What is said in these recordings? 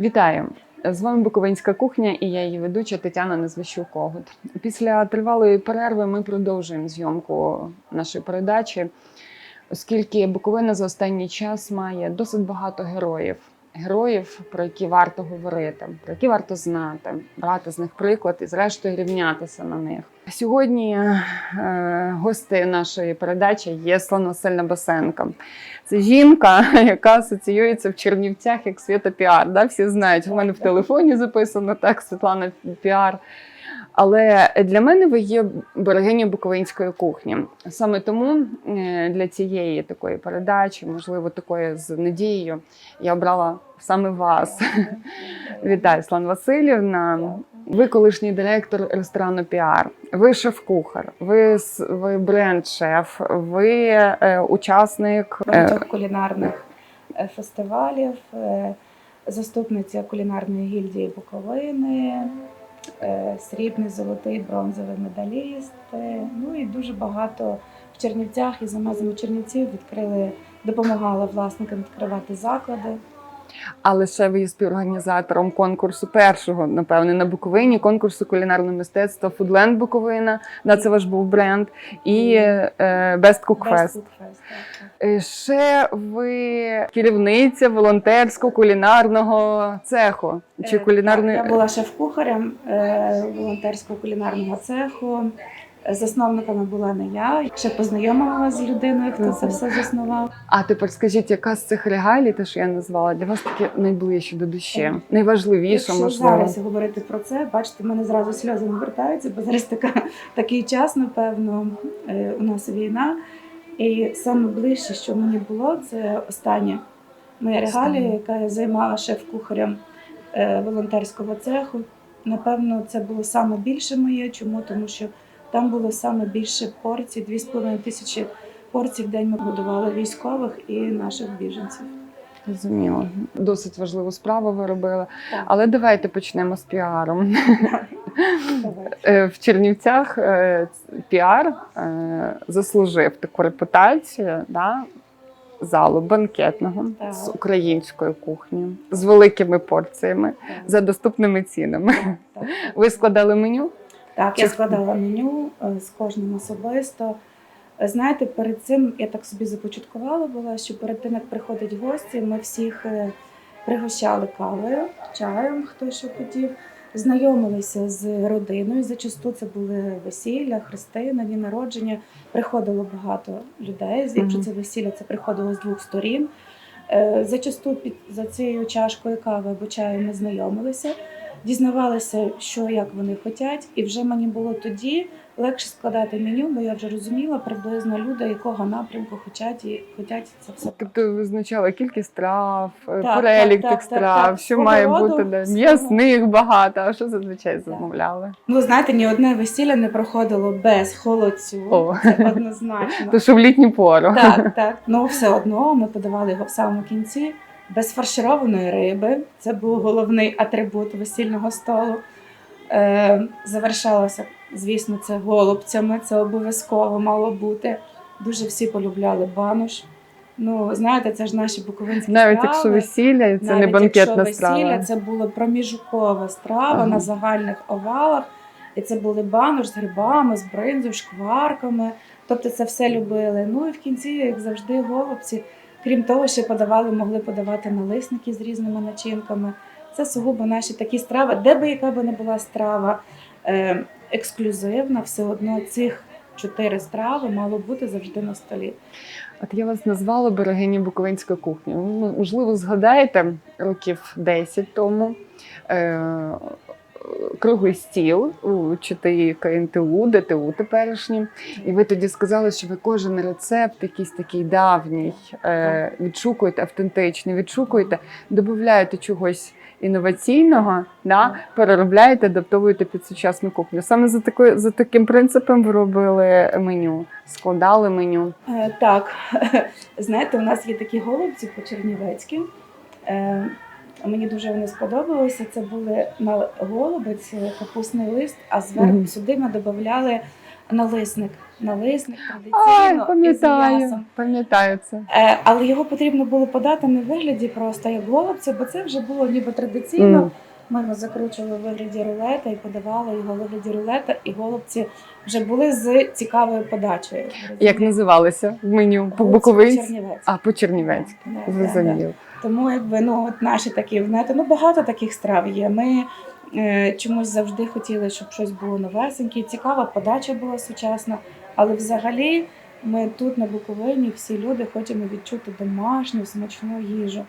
Вітаю! З вами Буковинська кухня і я її ведуча Тетяна Незвищук Когут. Після тривалої перерви ми продовжуємо зйомку нашої передачі, оскільки Буковина за останній час має досить багато героїв. Героїв, про які варто говорити, про які варто знати, брати з них приклад і, зрештою, рівнятися на них. Сьогодні е, гости нашої передачі є Слана Васильна Басенко. Це жінка, яка асоціюється в Чернівцях як Свята Піар. Да? Всі знають, у мене в телефоні записано так, Світлана Піар. Але для мене ви є берегиня буковинської кухні. Саме тому е, для цієї такої передачі, можливо, такої з надією, я обрала саме вас. Вітаю, Слан Васильівна. Ви колишній директор ресторану Піар. Ви шеф-кухар, ви, ви бренд-шеф, ви е, учасник. е, кулінарних е, фестивалів, е, заступниця кулінарної гільдії Буковини, е, срібний, золотий, бронзовий медаліст. е, Ну і дуже багато в Чернівцях і за межами Чернівців відкрили, допомагала власникам відкривати заклади. А лише ви є співорганізатором конкурсу першого, напевне, на Буковині, конкурсу кулінарного мистецтва Foodland Буковина. Да, це ваш був бренд, і е, Best Cook Best Fest. Fest. Е, Ще ви керівниця волонтерського кулінарного цеху чи Е, кулінарної Я була шеф-кухарем е, волонтерського кулінарного цеху. Засновниками була не я. Ще познайомила вас з людиною, хто це все заснував. А тепер скажіть, яка з цих регалій, те, що я назвала, для вас таке найближче до душі, найважливіше, Якщо можливо. зараз говорити про це, бачите, в мене зразу сльози навертаються, бо зараз така, такий час, напевно, е, у нас війна. І саме ближче, що мені було, це остання моя регалія, яка я займала шеф-кухарем е, волонтерського цеху. Напевно, це було саме більше моє. Чому? Тому що там було саме більше порцій, 2,5 тисячі порцій в день ми годували військових і наших біженців. Зрозуміло. Досить важливу справу ви робили. Так. Але давайте почнемо з піаром. Давай. Е, В Чернівцях е, піар е, заслужив таку репутацію да, залу банкетного Так. з українською кухнею, з великими порціями, Так. за доступними цінами. Так. Ви складали меню? Так, я складала меню е, з кожним особисто. Е, Знаєте, перед цим я так собі започаткувала була, що перед тим, як приходять гості, ми всіх е, пригощали кавою, чаєм, хто що хотів, знайомилися з родиною. Зачасту це були весілля, хрестини, дні народження. Приходило багато людей. Якщо це весілля, це приходило з двох сторін. Зачасту під за цією чашкою кави або чаю ми знайомилися дізнавалася, що як вони хочуть, і вже мені було тоді легше складати меню, бо я вже розуміла приблизно люди, якого напрямку хочуть і хочуть це все. Тобто ви визначали кількість страв, е, Так, перелік так, тих так, страв, так. що Свого має роду, бути да, м'ясних багато. А що зазвичай замовляли? Ну знаєте, ні одне весілля не проходило без холодцю. О. Це однозначно. То що в літню пору. Так, так. Ну все одно ми подавали його в самому кінці. Без фаршированої риби. Це був головний атрибут весільного столу. Е, завершалося, звісно, це голубцями. Це обов'язково мало бути. Дуже всі полюбляли банош. Ну, знаєте, це ж наші буковинські Навіть страви. якщо весілля, це не Навіть банкетна якщо страва. весілля, це була проміжукова страва Ага. на загальних овалах. І це були банош з грибами, з бринзою, шкварками. Тобто це все любили. Ну і в кінці, як завжди, голубці. Крім того, ще подавали, могли подавати налисники з різними начинками. Це сугубо наші такі страви, де би яка би не була страва е, ексклюзивна, все одно цих чотири страви мало бути завжди на столі. От я вас назвала берегині Буковинської кухні. Ну, можливо, згадаєте років 10 тому. Е- Круглий стіл у ЧТІ КНТУ, ДТУ теперішнім. І ви тоді сказали, що ви кожен рецепт, якийсь такий давній, е, відшукуєте, автентичний, відшукуєте, додаєте чогось інноваційного, да, переробляєте, адаптовуєте під сучасну кухню. Саме за такою за таким принципом ви робили меню, складали меню. Е, Так, знаєте, у нас є такі голубці по-чернівецьки. Е, Мені дуже вони сподобалися. Це були на голубець, е, капустний лист, а зверху сюди ми додавали налисник. Налисник традиційно із пам'ятаю, м'ясом. пам'ятаю це. Е, але його потрібно було подати не в вигляді просто як голубця, бо це вже було ніби традиційно. М. Ми його закручували в вигляді рулета і подавали його в вигляді рулета, і голубці вже були з цікавою подачею. Як називалося в меню? По Голубці Буковинськи? Чернівецькі. А, по Чернівецьки. Да, да, да. Зрозумів. Тому якби ну от наші такі, знаєте, ну багато таких страв є. Ми е, чомусь завжди хотіли, щоб щось було новесеньке. Цікава подача була сучасна. Але взагалі ми тут на Буковині всі люди хочемо відчути домашню смачну їжу.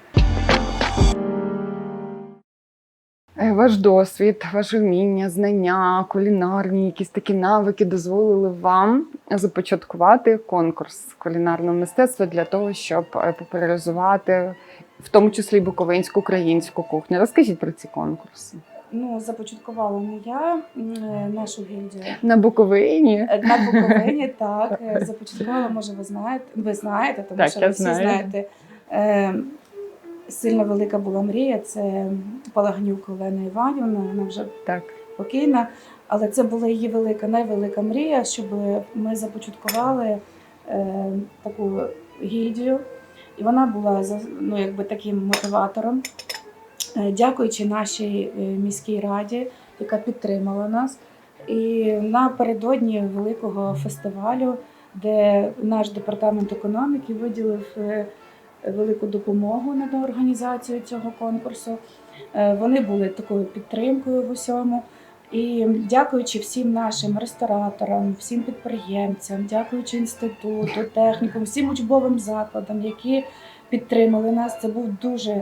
Е, Ваш досвід, ваше вміння, знання, кулінарні, якісь такі навики дозволили вам започаткувати конкурс кулінарного мистецтва для того, щоб е, популяризувати в тому числі буковинську українську кухню. Розкажіть про ці конкурси. Ну, започаткувала не я е, нашу гільдію. На Буковині На Буковині так започаткувала, може, ви знаєте, ви знаєте, тому Так, що ви всі знаю. знаєте. Сильно велика була мрія. Це Палагнюк Олена Іванівна, вона вже так. покійна. Але це була її велика, найвелика мрія, щоб ми започаткували е, таку гільдію. І вона була ну, якби таким мотиватором, Е, дякуючи нашій е, міській раді, яка підтримала нас. І напередодні великого фестивалю, де наш департамент економіки виділив е, велику допомогу на організацію цього конкурсу. Е, Вони були такою підтримкою в усьому. І дякуючи всім нашим рестораторам, всім підприємцям, дякуючи інституту, технікум, всім учбовим закладам, які підтримали нас. Це був дуже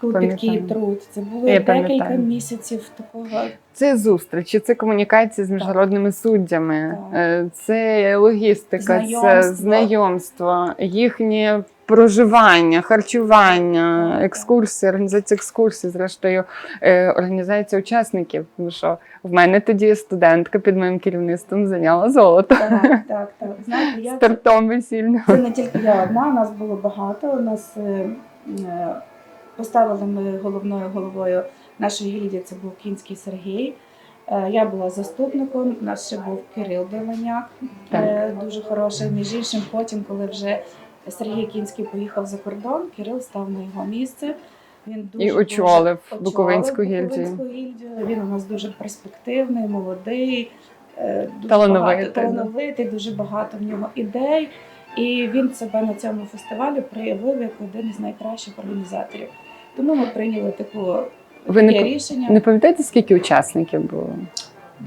клопіткий труд. Це було Я декілька місяців такого Це зустрічі, це комунікація з міжнародними суддями, Так. е, це логістика, це Знайомство. знайомство, їхнє проживання, харчування, екскурсії, організація екскурсій, зрештою, е, організація учасників. Тому що в мене тоді студентка під моїм керівництвом зайняла золото так, так, так. Знаєте, я стартом весільним. Це не тільки я одна, у нас було багато. У нас е, е, поставили ми головною головою нашої гільдії, це був Кінський Сергій. Я була заступником, у нас ще був Кирил Беланяк, е, дуже хороший. Між іншим, потім, коли вже Сергій Кінський поїхав за кордон, Кирил став на його місце. Він дуже, І очолив дуже Буковинську гільдію. Гільдію. Він у нас дуже перспективний, молодий, е, дуже Талановитий, багато, талановитий, дуже багато в нього ідей. І він себе на цьому фестивалі проявив як один з найкращих організаторів. Тому ми прийняли таку Ви не таке рішення. Не пам'ятаєте, скільки учасників було?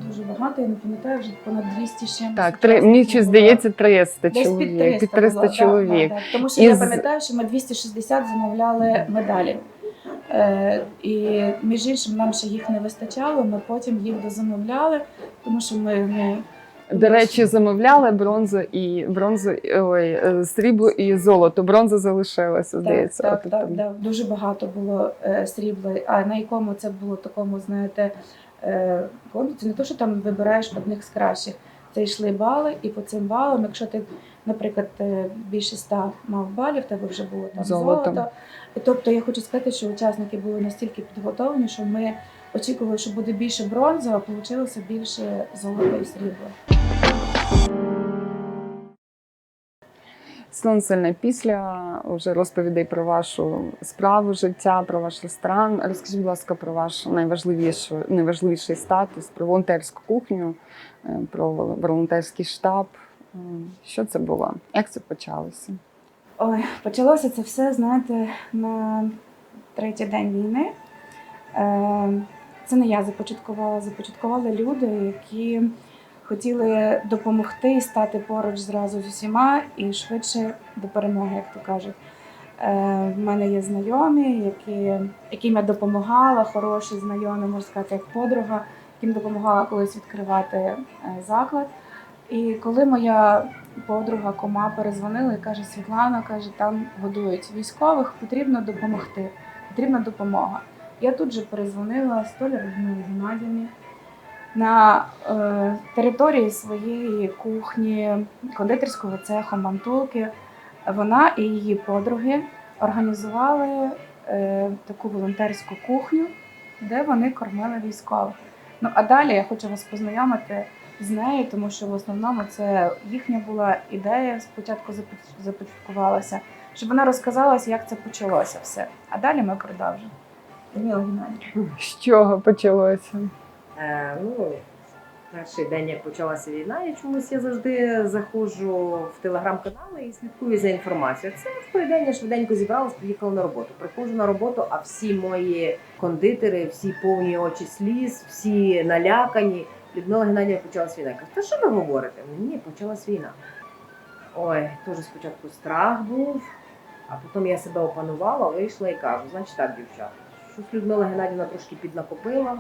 Дуже багато, я не пам'ятаю, вже понад 200 з чимось Так, три, мені чи здається 300 Десь чоловік. під 300, Під 300 було, чоловік. да, да. Тому що Із- я пам'ятаю, що ми 260 замовляли медалі. Е, і між іншим нам ще їх не вистачало. Ми потім їх дозамовляли, тому що ми ну, До речі, замовляли бронзу і бронзу, ой, е, срібло і золото. Бронза залишилася, здається. Так, так, так, так. Дуже багато було е, срібла. А на якому це було такому, знаєте, е, не то, що там вибираєш одних з кращих. Це йшли бали, і по цим балам, якщо ти, наприклад, е, більше ста мав балів, тебе вже було там Золото. золото. Тобто я хочу сказати, що учасники були настільки підготовлені, що ми очікували, що буде більше бронзу, а вийшло більше золота і срібла. Світлана Васильівна, після вже розповідей про вашу справу життя, про ваш ресторан. Розкажіть, будь ласка, про ваш найважливіший, найважливіший статус, про волонтерську кухню, е, про волонтерський штаб. Е, Що це було? Як це почалося? Ой, почалося це все, знаєте, на третій день війни. Е, Це не я започаткувала, започаткували люди, які хотіли допомогти і стати поруч зразу з усіма і швидше до перемоги, як то кажуть. Е, В мене є знайомі, які, яким я допомагала, хороші знайомі, можна сказати, як подруга, яким допомагала колись відкривати е, заклад. І коли моя подруга кома перезвонила і каже: Світлана, каже, там годують військових, потрібно допомогти, потрібна допомога. Я тут же перезвонила Людмилі Геннадівні. На е, території своєї кухні, кондитерського цеху, мантулки, вона і її подруги організували е, таку волонтерську кухню, де вони кормили військових. Ну а далі я хочу вас познайомити з нею, тому що в основному це їхня була ідея спочатку запо- започаткувалася, щоб вона розказала, як це почалося все. А далі ми продовжимо. З чого почалося? Е, ну, перший день, як почалася війна, я чомусь я завжди заходжу в телеграм-канали і слідкую за інформацією. Це в той день я швиденько зібралась, поїхала на роботу. Приходжу на роботу, а всі мої кондитери, всі повні очі сліз, всі налякані. Людмила Геннадія почалась війна. Я та що ви говорите? Ні, почалась війна. Ой, теж спочатку страх був, а потім я себе опанувала, вийшла і кажу, значить так, дівчата, щось Людмила Геннадівна трошки піднакопила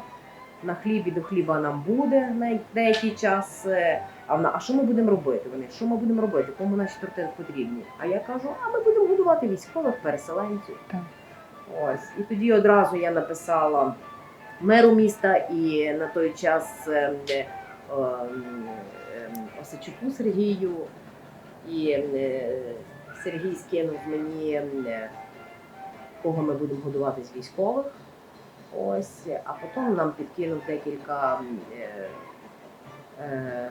на хлібі до хліба нам буде на деякий час. е, А вона, а що ми будемо робити? Вони, що ми будемо робити? Кому наші торти потрібні? А я кажу, а ми будемо годувати військових переселенців. Так. Ось. І тоді одразу я написала меру міста і на той час е, ем, ем, Осичуку Сергію. І е, Сергій скинув мені, е, кого ми будемо годувати з військових. Ось, а потім нам підкинув декілька е, е,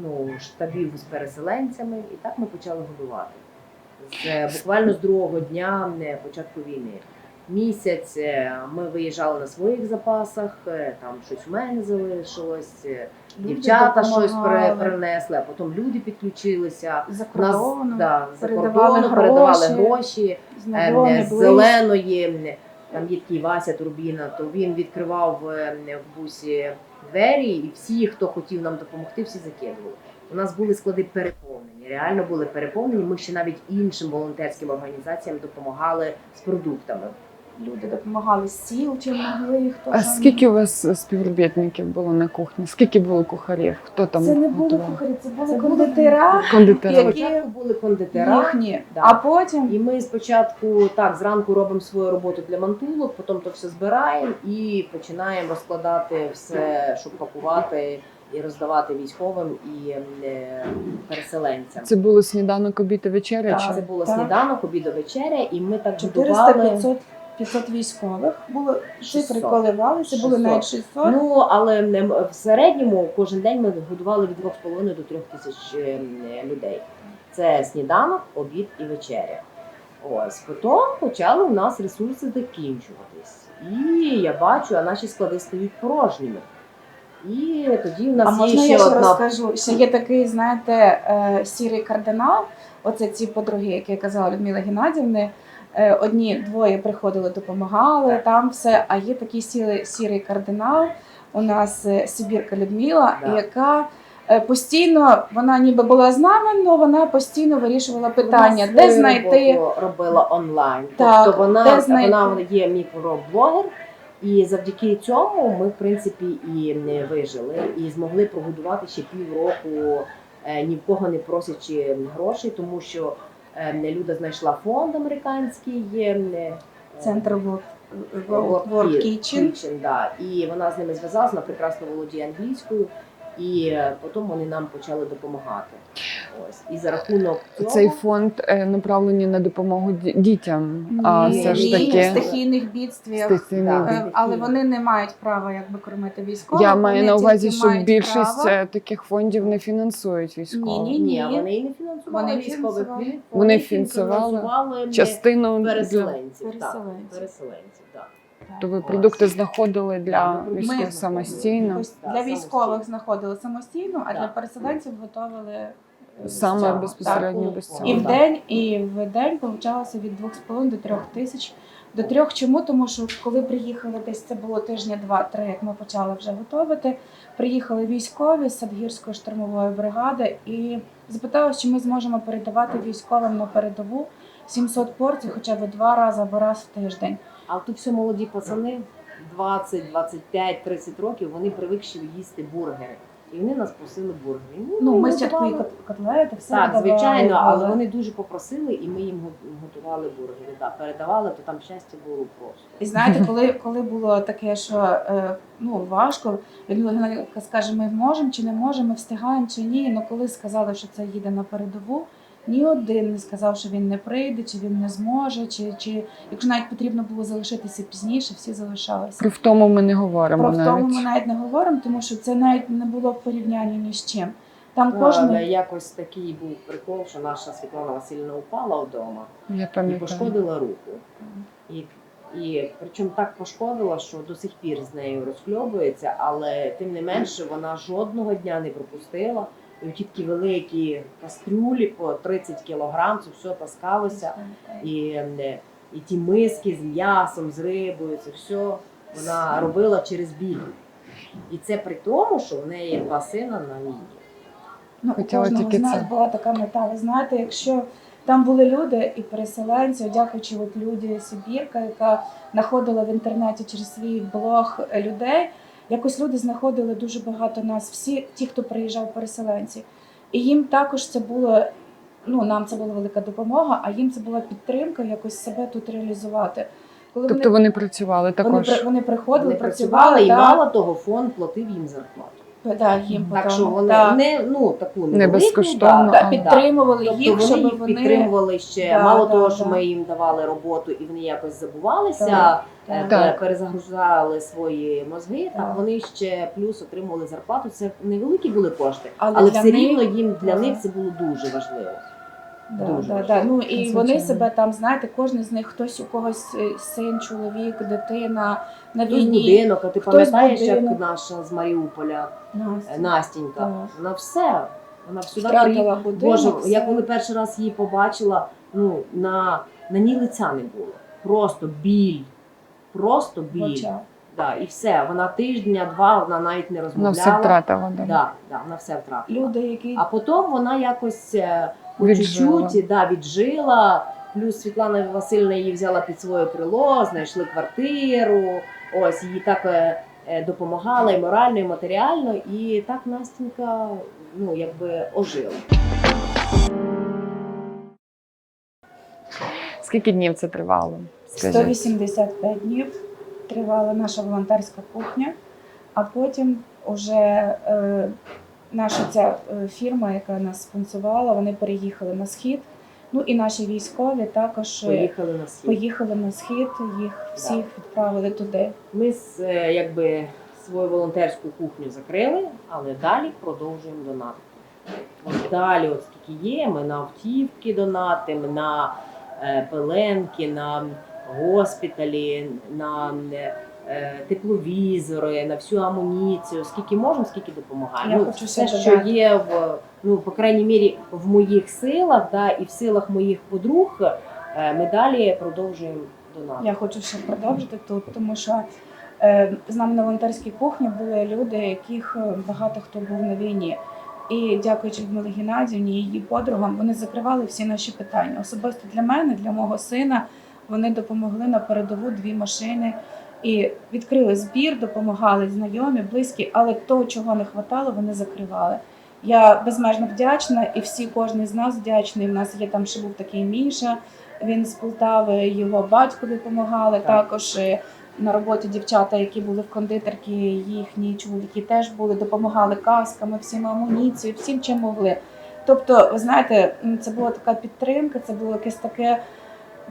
ну, штабів з переселенцями, і так ми почали годувати. З, буквально з другого дня е, початку війни. Місяць е, ми виїжджали на своїх запасах, е, там щось у мене залишилось, е, Люди дівчата щось при- принесли, а потім люди підключилися. За У нас да, за передавали кордону передавали гроші. гроші. знайомі, Е, з зеленої, там є такий Вася Турбіна, то він відкривав е, в бусі двері, і всі, хто хотів нам допомогти, всі закидували. У нас були склади переповнені, реально були переповнені. Ми ще навіть іншим волонтерським організаціям допомагали з продуктами. Люди допомагали з сіл, чим могли. Хто А що скільки у вас співробітників було на кухні? Скільки було кухарів? Хто там Це не були готував? кухарі, це були Це були кондитера Кондитери. Які- Спочатку були кондитера. їхні, Да. а потім І ми спочатку так зранку робимо свою роботу для мантулок, потім то все збираємо і починаємо розкладати все, щоб пакувати і роздавати військовим і е, переселенцям. Це було сніданок, обід і вечеря? Так. чи? Це було Так. сніданок, обід, вечеря, і ми так 400 будували. 500 500 військових було цифри 600. коливалися, були 600. навіть 600. Ну але не- в середньому кожен день ми годували від 2,5 до 3 тисяч е, людей. Це сніданок, обід і вечеря. Ось потім почали у нас ресурси закінчуватись. І я бачу, а наші склади стають порожніми. І тоді в а нас є можна ще я ще одна розкажу? Ще є такий, знаєте, е, сірий кардинал. Оце ці подруги, які я казала Людмила Геннадівни. Е, Одні двоє приходили, допомагали там все. А є такий сірий, сірий кардинал. У нас е, Сибірка Людмила, Да. яка е, постійно вона ніби була з нами, але вона постійно вирішувала питання, Вона де знайти. робила онлайн. Так, тобто вона, де знайти? вона є мікроблогер, і завдяки цьому ми, в принципі, і не вижили, і змогли прогодувати ще півроку, ні в кого не просячи грошей, тому що Люда знайшла фонд американський. е, Центр World, World Kitchen. Kitchen, да. І вона з ними зв'язалася, вона прекрасно володіє англійською. І е, потім вони нам почали допомагати. Ось і за рахунок цього Цей фонд е, направлений на допомогу ді- дітям, а Ні, все ж ні, таки стихійних бідствіях. Да. Е, Але вони не мають права якби кормити військових. Я маю вони на увазі, що більшість право. е, таких фондів не фінансують військових. Ні, Ні, вони і не фінансували Вони військових. фінансували. Вони фінансували Частину для переселенців. Так, Переселенців. переселенців, так. То ви продукти знаходили для військових Ми- самостійно. Для військових знаходили самостійно, а для переселенців готували е, Саме цього. безпосередньо Так. без цього. І в день, і в день получалося від 2,5 до 3 тисяч. До трьох чому? Тому що коли приїхали десь це було тижня два-три, як ми почали вже готувати. Приїхали військові з Садгірської штурмової бригади і запитали, чи ми зможемо передавати військовим на передову 700 порцій, хоча б два рази або раз в тиждень. А тут все молоді пацани, 20, 25, 30 років, вони привикші їсти бургери. І вони нас просили бургери. Ну, ми готували. спочатку і кот- котлети, все Так, звичайно, але але- вони дуже попросили, і ми їм го- готували бургери. Да, передавали, то там щастя було просто. І знаєте, коли, коли було таке, що е, ну важко, Людмила Геннадійовна скаже, ми можемо чи не можемо, ми встигаємо чи ні. Ну коли сказали, що це їде на передову, Ні один не сказав, що він не прийде, чи він не зможе, чи, чи якщо навіть потрібно було залишитися пізніше, всі залишалися. Про втому ми не говоримо Про втому навіть. ми навіть не говоримо, тому що це навіть не було в порівнянні ні з чим. Там Але якось такий був прикол, що наша Світлана Васильівна упала вдома Я і пошкодила руку. І, і причому так пошкодила, що до сих пір з нею розкльобується, але тим не менше вона жодного дня не пропустила. І великі кастрюлі по 30 кілограм, це все таскалося. І, е, і ті миски з м'ясом, з рибою, це все вона робила через біль. І це при тому, що в неї два сина на війні. Ну, у Хотіла кожного тільки з нас це. була така мета. Ви знаєте, якщо там були люди і переселенці, дякуючи от Люді Сибірка, яка знаходила в інтернеті через свій блог е, людей, якось люди знаходили дуже багато нас, всі ті, хто приїжджав переселенці. І їм також це було. Ну, нам це була велика допомога, а їм це була підтримка якось себе тут реалізувати. Коли Тобто вони працювали вони, також. при- вони приходили, Вони працювали, працювали і мало того, фонд платив їм зарплату. да, їм Так потім, що вони да. не ну таку Не безкоштовно, да, а- Да, підтримували Тобто їх, вони щоб їх вони підтримували ще Да, мало да, того, да. що ми їм давали роботу і вони якось забувалися, е, так. перезагружали свої мозги. Так Так. вони ще плюс отримували зарплату. Це невеликі були кошти, Але але, все них- рівно їм для них це було дуже важливо. Да, Дуже да, важливо. да. Ну і Звичайно. вони себе там, знаєте, кожен з них хтось у когось е, син, чоловік, дитина на Хтось війні. будинок, а ти хтось пам'ятаєш, як наша з Маріуполя Настя е, Настінька? Так. Вона все. Вона сюди приїхала. Боже, все. я коли перший раз її побачила, ну на, на ній лиця не було. Просто біль. Просто біль. Да, і все. Вона тижня-два вона навіть не Вона розмовляла. все втратила. Да. Да, да, вона все втратила. Люди, які А потім вона якось е, по чуть-чуть да, віджила. Плюс Світлана Васильівна її взяла під своє крило, знайшли квартиру. Ось їй так е, е, допомагала і морально, і матеріально. І так Настінька ну, якби ожила. Скільки днів це тривало? Скажіть. 185 днів тривала наша волонтерська кухня, а потім уже е, наша ця е, фірма, яка нас спонсувала, вони переїхали на схід. Ну і наші військові також е, Поїхали на схід. поїхали на схід, їх всіх відправили туди. Ми з, е, якби свою волонтерську кухню закрили, але далі продовжуємо донатити. От далі, от скільки є, ми на автівки донатимо, на е, пеленки, на госпіталі, на е, тепловізори, на всю амуніцію. Скільки можемо, скільки допомагаємо. Я ну, хочу все, що додати. є в ну, по крайній мірі, в моїх силах, да, і в силах моїх подруг, е, ми далі продовжуємо донатити. Я хочу ще продовжити тут, тому що е, з нами на волонтерській кухні були люди, яких багато хто був на війні. І дякуючи Людмилі Геннадіївні і її подругам, вони закривали всі наші питання. Особисто для мене, для мого сина, вони допомогли на передову дві машини і відкрили збір, допомагали знайомі, близькі, але того, чого не вистачало, вони закривали. Я безмежно вдячна, і всі, кожен з нас вдячний. У нас є там ще був такий Міша. Він з Полтави, його батько допомагали. Так. Також е, на роботі дівчата, які були в кондитерці, їхні чоловіки теж були, допомагали касками, всім амуніцією, всім чим могли. Тобто, ви знаєте, це була така підтримка, це було якесь таке.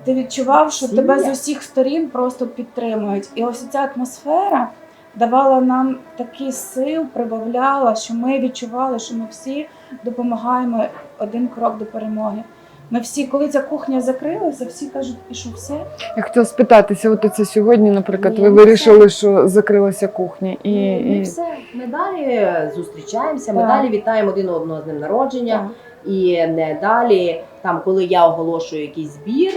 Ти відчував, що тебе з усіх сторін просто підтримують. І ось ця атмосфера давала нам такі сил, прибавляла, що ми відчували, що ми всі допомагаємо один крок до перемоги. Ми всі, коли ця кухня закрилася, всі кажуть, і що все? Я хотіла спитатися, от оце сьогодні, наприклад, Ні, ви ну, вирішили, що закрилася кухня, і, Ну, ми і все. Ми далі зустрічаємося, ми Так. далі вітаємо один одного з днем народження. І не далі, там, коли я оголошую якийсь збір,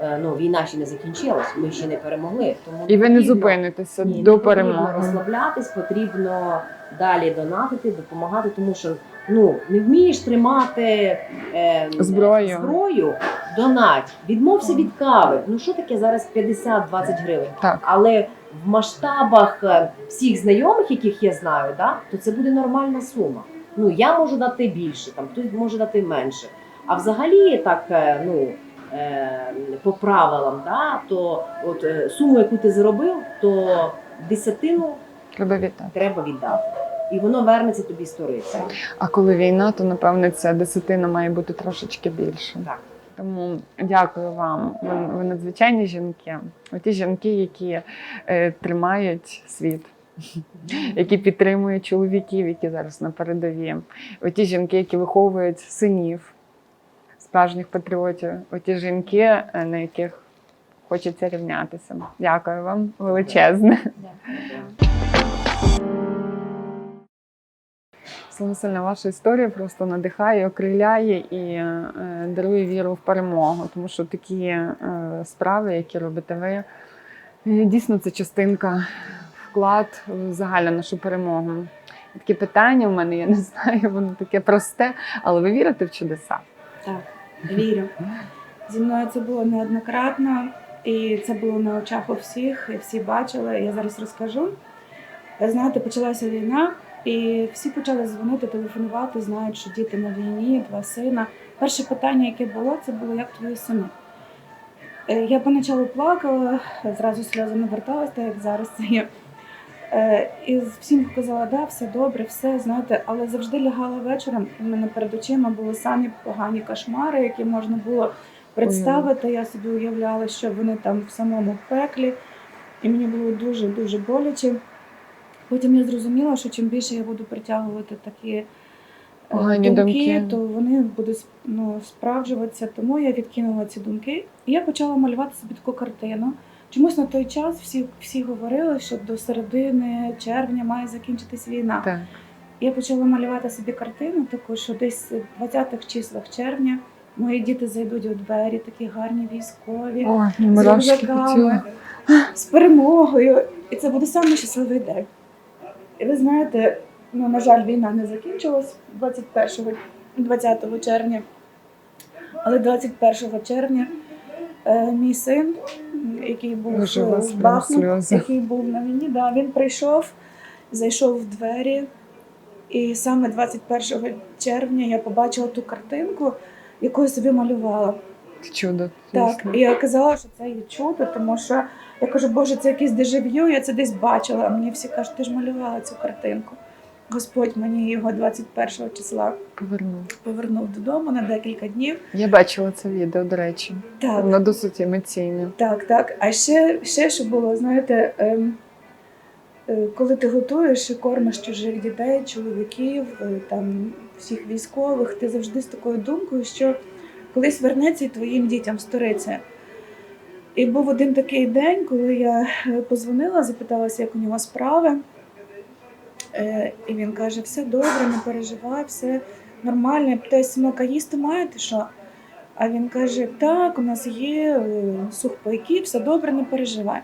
е, ну війна ще не закінчилась, ми ще не перемогли. Тому і ви не потрібно- зупинитеся Ні, до не потрібно перемоги. розслаблятись, потрібно далі донатити, допомагати, тому що ну не вмієш тримати е, Зброю. зброю, донать, відмовся від кави. Ну що таке зараз 50-20 гривень? Так. Але в масштабах е, всіх знайомих, яких я знаю, да, то це буде нормальна сума. Ну я можу дати більше, там хтось може дати менше. А взагалі, так е, ну е, по правилам, да, то от суму, яку ти заробив, то десятину Треба вітати. треба віддати. І воно вернеться тобі сториця. А коли війна, то напевне ця десятина має бути трошечки більше. Так. Тому дякую вам. Ви, ви надзвичайні жінки. Оті жінки, які е, тримають світ, які підтримують чоловіків, які зараз на передовій. Оті жінки, які виховують синів, справжніх патріотів. Оті жінки, е, на яких хочеться рівнятися. Дякую вам величезне. Слава сильна, ваша історія просто надихає, окриляє і е, дарує віру в перемогу. Тому що такі е, справи, які робите ви, е, дійсно це частинка, вклад в загальну нашу перемогу. Такі питання в мене, я не знаю, воно таке просте, але ви вірите в чудеса? Так, вірю. Зі мною це було неоднократно, і це було на очах у всіх, і всі бачили. Я зараз розкажу. Знаєте, почалася війна, і всі почали дзвонити, телефонувати, знають, що діти на війні, два сина. Перше питання, яке було, це було як твої сини. Е, Я поначалу плакала, зразу сльози не верталися, так як зараз це є. Е, І всім казала, да, все добре, все, знаєте, але завжди лягала вечором, в мене перед очима були самі погані кошмари, які можна було представити. Я собі уявляла, що вони там в самому пеклі, і мені було дуже-дуже боляче. Потім я зрозуміла, що чим більше я буду притягувати такі е, Погані думки. то вони будуть ну, справджуватися. Тому я відкинула ці думки. І я почала малювати собі таку картину. Чомусь на той час всі, всі говорили, що до середини червня має закінчитись війна. Так. Я почала малювати собі картину, таку, що десь в 20-х числах червня мої діти зайдуть у двері, такі гарні військові, О, з рюкзаками, з перемогою. І це буде самий щасливий день. І ви знаєте, ну, на жаль, війна не закінчилась 21 20 червня. Але 21 червня е, мій син, який був в Бахмут, який був на війні, да, він прийшов, зайшов в двері. І саме 21 червня я побачила ту картинку, яку я собі малювала. Чудо. Так, і я казала, що це є чудо, тому що я кажу, Боже, це якийсь дежав'ю, я це десь бачила. А мені всі кажуть, ти ж малювала цю картинку. Господь мені його 21 числа Повернув. повернув додому на декілька днів. Я бачила це відео, до речі. Так, Воно досить емоційне. так, так. А ще, ще що було, знаєте, ем, е, коли ти готуєш і кормиш чужих дітей, чоловіків, е, там всіх військових, ти завжди з такою думкою, що колись вернеться і твоїм дітям сториця. І був один такий день, коли я е, позвонила, запиталася, як у нього справи. Е, І він каже: все добре, не переживай, все нормально. Я питаю, синок, їсти маєте що? А він каже: так, у нас є е, сухпайки, все добре, не переживай.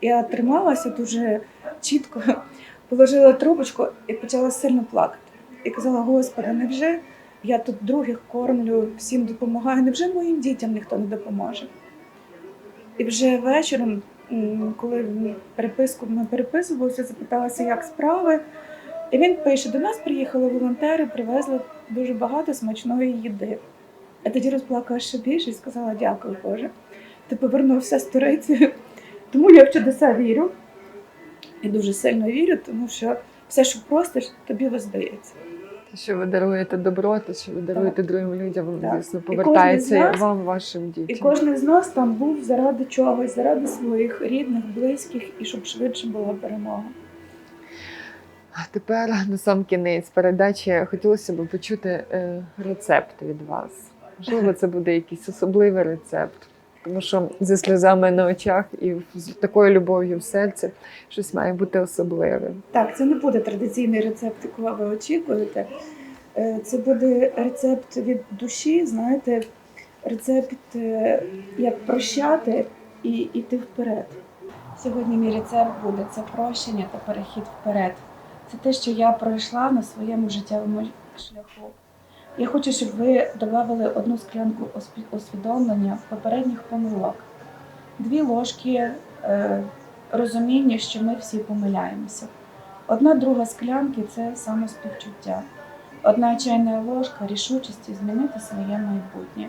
Я трималася дуже чітко, положила трубочку і почала сильно плакати. І казала: Господи, невже я тут других кормлю, всім допомагаю, невже моїм дітям ніхто не допоможе? І вже вечором, коли переписку ми переписувалися, запиталася, як справи. І він пише: до нас приїхали волонтери, привезли дуже багато смачної їди. Я тоді розплакала ще більше і сказала: дякую, Боже. Ти повернувся з сторицею. Тому я в чудеса вірю. І дуже сильно вірю, тому що все, що просиш, тобі воздається. Те, що ви даруєте добро, те, що ви даруєте другим людям, воно дійсно повертається нас- вам, вашим дітям. І кожен з нас там був заради чогось, заради своїх рідних, близьких, і щоб швидше була перемога. А тепер на сам кінець передачі хотілося б почути е, рецепт від вас. Можливо, це буде якийсь особливий рецепт. Тому що зі сльозами на очах і з такою любов'ю в серці щось має бути особливе. Так, це не буде традиційний рецепт, якого ви очікуєте. Е, Це буде рецепт від душі, знаєте, рецепт, е, як прощати і йти вперед. Сьогодні мій рецепт буде це прощення та перехід вперед. Це те, що я пройшла на своєму життєвому шляху. Я хочу, щоб ви додали одну склянку усвідомлення попередніх помилок, дві ложки е, розуміння, що ми всі помиляємося. Одна друга склянки це самоспівчуття. Одна чайна ложка рішучості змінити своє майбутнє.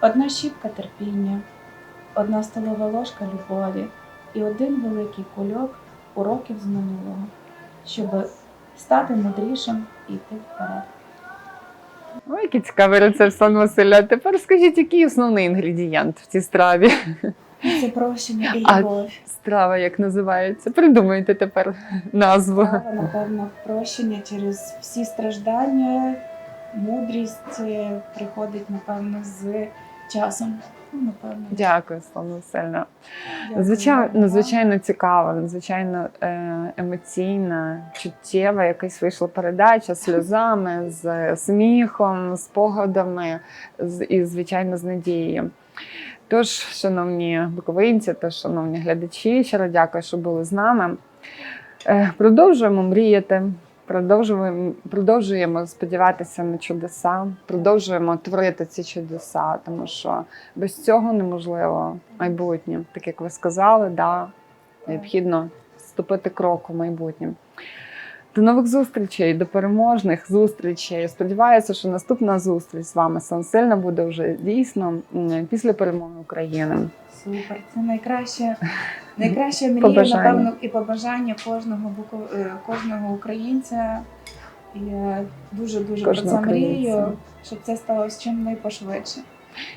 Одна щіпка терпіння, одна столова ложка любові і один великий кульок уроків з минулого, щоб стати мудрішим і йти вперед. Ой, який цікавий рецепт Сан Василя. Тепер скажіть, який основний інгредієнт в цій страві? Це прощення і А- любов. Страва як називається? Придумайте тепер назву. Страва, напевно, прощення через всі страждання, мудрість е, приходить, напевно, з часом. Ну, напевно. Дякую, Слава. Дякую Звичайно, надзвичайно цікава, надзвичайно е, емоційна, чуттєва. Якась вийшла передача з сльозами, з сміхом, з погодами і, звичайно, з надією. Тож, шановні буковинці, тож, шановні глядачі, щиро дякую, що були з нами. Е, продовжуємо мріяти, продовжуємо, продовжуємо сподіватися на чудеса, продовжуємо творити ці чудеса, тому що без цього неможливо майбутнє. Так як ви сказали, да, необхідно вступити крок у майбутнє. До нових зустрічей, до переможних зустрічей. Сподіваюся, що наступна зустріч з вами сильно буде вже дійсно після перемоги України. Супер, це найкраще, найкраща мрія, Побажання. напевно, і побажання кожного е, кожного українця. І я дуже дуже про це мрію, щоб це сталося чим найпошвидше.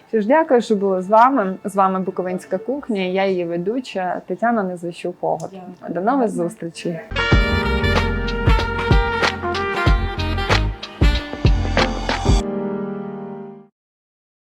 Що ж, дякую, що були з вами. З вами Буковинська кухня. Я її ведуча Тетяна Незвищук Когут. Дякую. До нових зустрічей.